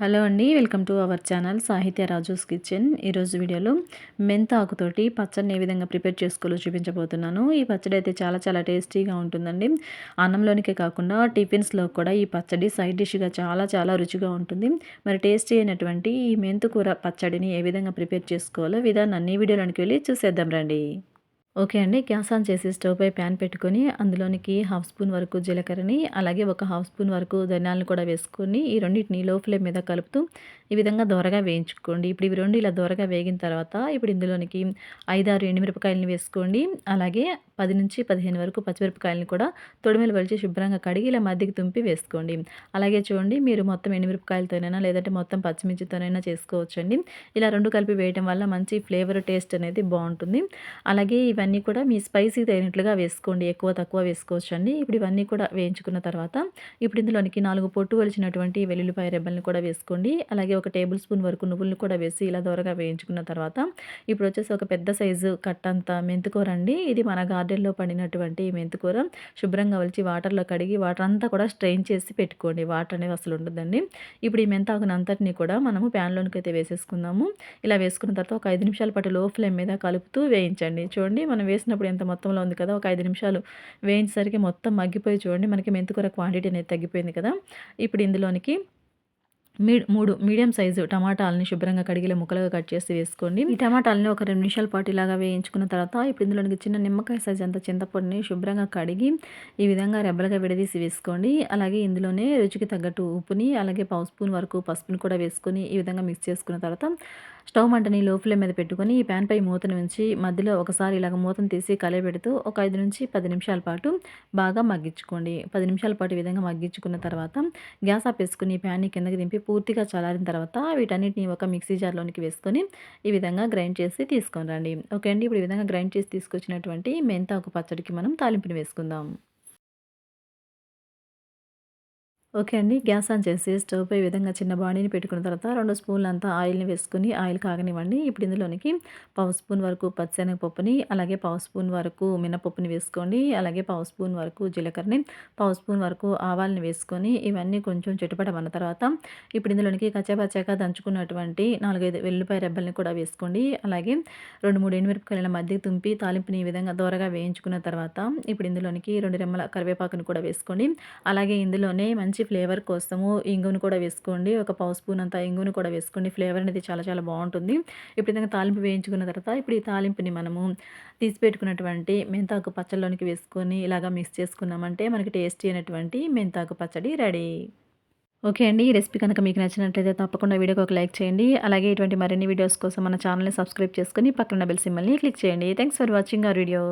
Hello అండి welcome to our channel సాహిత్య Raju's kitchen. ఈరోజు వీడియోలో మెంతాకుతోటి పచ్చడిని ఏ విధంగా ప్రిపేర్ చేసుకోవాలో చూపించబోతున్నాను. ఈ పచ్చడి అయితే చాలా చాలా టేస్టీగా ఉంటుందండి. అన్నంలోనికే కాకుండా టిఫిన్స్లో కూడా ఈ పచ్చడి సైడ్ డిష్గా చాలా చాలా రుచిగా ఉంటుంది. మరి టేస్టీ అయినటువంటి ఈ మెంతుకూర పచ్చడిని ఏ విధంగా ప్రిపేర్ చేసుకోవాలో విధానాన్ని వీడియోలోనికి వెళ్ళి చూసేద్దాం రండి. ఓకే అండి. గ్యాస్ ఆన్ చేసి స్టవ్ పై ప్యాన్ పెట్టుకొని అందులోనికి హాఫ్ స్పూన్ వరకు జీలకర్రని అలాగే ఒక హాఫ్ స్పూన్ వరకు ధనియాలను కూడా వేసుకొని ఈ రెండింటిని లో ఫ్లేమ్ మీద కలుపుతూ ఈ విధంగా దోరగా వేయించుకోండి. ఇప్పుడు ఇవి రెండు ఇలా దోరగా వేగిన తర్వాత ఇప్పుడు ఇందులోనికి ఐదారు ఎండుమిరపకాయలని వేసుకోండి. అలాగే పది నుంచి పదిహేను వరకు పచ్చిమిరపకాయలను కూడా తొడిమెలు వలిచి శుభ్రంగా కడిగి ఇలా మధ్యకి తుంపి వేసుకోండి. అలాగే చూడండి మీరు మొత్తం ఎండుమిరపకాయలతోనైనా లేదంటే మొత్తం పచ్చిమిర్చితోనైనా చేసుకోవచ్చండి. ఇలా రెండు కలిపి వేయడం వల్ల మంచి ఫ్లేవర్ టేస్ట్ అనేది బాగుంటుంది. అలాగే ఇవన్నీ కూడా మీ స్పైసీ తగినట్లుగా వేసుకోండి. ఎక్కువ తక్కువ వేసుకోవచ్చు అండి ఇప్పుడు ఇవన్నీ కూడా వేయించుకున్న తర్వాత ఇప్పుడు ఇందులోనికి నాలుగు పొట్టు వలిచినటువంటి వెల్లుల్లిపాయ రెబ్బల్ని కూడా వేసుకోండి. అలాగే ఒక టేబుల్ స్పూన్ వరకు నువ్వులను కూడా వేసి ఇలా దూరగా వేయించుకున్న తర్వాత ఇప్పుడు వచ్చేసి ఒక పెద్ద సైజు కట్టంత మెంతుకూర అండి. ఇది మన గార్డెన్లో పడినటువంటి మెంతుకూర. శుభ్రంగా వలిచి వాటర్లో కడిగి వాటర్ అంతా కూడా స్ట్రెయిన్ చేసి పెట్టుకోండి. వాటర్ అనేది అసలు ఉండదండి. ఇప్పుడు ఈ మెంతాకునంతటిని కూడా మనము ప్యాన్లోనికి అయితే వేసేసుకుందాము. ఇలా వేసుకున్న తర్వాత ఒక ఐదు నిమిషాల పాటు లో ఫ్లేమ్ మీద కలుపుతూ వేయించండి. చూడండి మనం వేసినప్పుడు ఎంత మొత్తంలో ఉంది కదా ఒక ఐదు నిమిషాలు వేయించేసరికి మొత్తం మగ్గిపోయి చూడండి మనకి మెంతుకూర క్వాంటిటీ అనేది తగ్గిపోయింది కదా. ఇప్పుడు ఇందులోనికి మీ మూడు మీడియం సైజు టమాటాలని శుభ్రంగా కడిగిలో ముక్కలుగా కట్ చేసి వేసుకోండి. ఈ టమాటాలని ఒక రెండు నిమిషాల పాటు ఇలాగా వేయించుకున్న తర్వాత ఇప్పుడు ఇందులోనికి చిన్న నిమ్మకాయ సైజు అంత చింతపొడిని శుభ్రంగా కడిగి ఈ విధంగా రెబ్బలుగా విడదీసి వేసుకోండి. అలాగే ఇందులోనే రుచికి తగ్గట్టు ఉప్పుని అలాగే పావు స్పూన్ వరకు పసుపుని కూడా వేసుకొని ఈ విధంగా మిక్స్ చేసుకున్న తర్వాత స్టవ్ మంటని లో ఫ్లేమ్ మీద పెట్టుకొని ఈ ప్యాన్ పై మూతను ఉంచి మధ్యలో ఒకసారి ఇలాగ మూతను తీసి కలయబెడుతూ ఒక ఐదు నుంచి పది నిమిషాల పాటు బాగా మగ్గించుకోండి. పది నిమిషాల పాటు ఈ విధంగా మగ్గించుకున్న తర్వాత గ్యాస్ ఆపేసుకుని ప్యాన్ని కిందకి దింపి పూర్తిగా చల్లారిన తర్వాత వీటన్నిటిని ఒక మిక్సీ జార్లోనికి వేసుకొని ఈ విధంగా గ్రైండ్ చేసి తీసుకొని రండి. ఓకే అండి ఇప్పుడు ఈ విధంగా గ్రైండ్ చేసి తీసుకొచ్చినటువంటి మెంతాకు పచ్చడికి మనం తాలింపుని వేసుకుందాం. ఓకే అండి. గ్యాస్ ఆన్ చేసి స్టవ్ పై విధంగా చిన్న బాడీని పెట్టుకున్న తర్వాత రెండు స్పూన్లు అంతా ఆయిల్ని వేసుకుని ఆయిల్ కాగనివ్వండి. ఇప్పుడు ఇందులోనికి పావు స్పూన్ వరకు పచ్చనగపప్పుని అలాగే పావు స్పూన్ వరకు మినపప్పుని వేసుకోండి. అలాగే పావు స్పూన్ వరకు జీలకర్రని పావు స్పూన్ వరకు ఆవాల్ని వేసుకొని ఇవన్నీ కొంచెం చెట్టుపడమన్న తర్వాత ఇప్పుడు ఇందులోనికి కచ్చాపచ్చాక దంచుకున్నటువంటి నాలుగైదు వెల్లుపాయ రెబ్బల్ని కూడా వేసుకోండి. అలాగే రెండు మూడు ఎండుమిరపకాయల మధ్య తుంపి తాలింపుని ఈ విధంగా దూరగా వేయించుకున్న తర్వాత ఇప్పుడు ఇందులోనికి రెండు రెమ్మల కరివేపాకుని కూడా వేసుకోండి. అలాగే ఇందులోనే మంచి ఫ్లేవర్ కోసము ఇంగును కూడా వేసుకోండి. ఒక పావు స్పూన్ అంతా ఇంగును కూడా వేసుకోండి. ఫ్లేవర్ అనేది చాలా చాలా బాగుంటుంది. ఇప్పుడు విధంగా తాలింపు వేయించుకున్న తర్వాత ఇప్పుడు ఈ తాలింపుని మనము తీసి పెట్టుకున్నటువంటి మెంతాకు పచ్చళ్ళలోనికి వేసుకొని ఇలాగా మిక్స్ చేసుకున్నామంటే మనకి టేస్టీ అయినటువంటి మెంతాకు పచ్చడి రెడీ. ఓకే అండి. ఈ రెసిపీ కనుక మీకు నచ్చినట్లయితే తప్పకుండా వీడియోకి ఒక లైక్ చేయండి. అలాగే ఇటువంటి మరిన్ని వీడియోస్ కోసం మన ఛానల్ని సబ్స్క్రైబ్ చేసుకొని పక్కన బెల్ సిమ్మల్ని క్లిక్ చేయండి. థ్యాంక్స్ ఫర్ వాచింగ్ ఆ వీడియో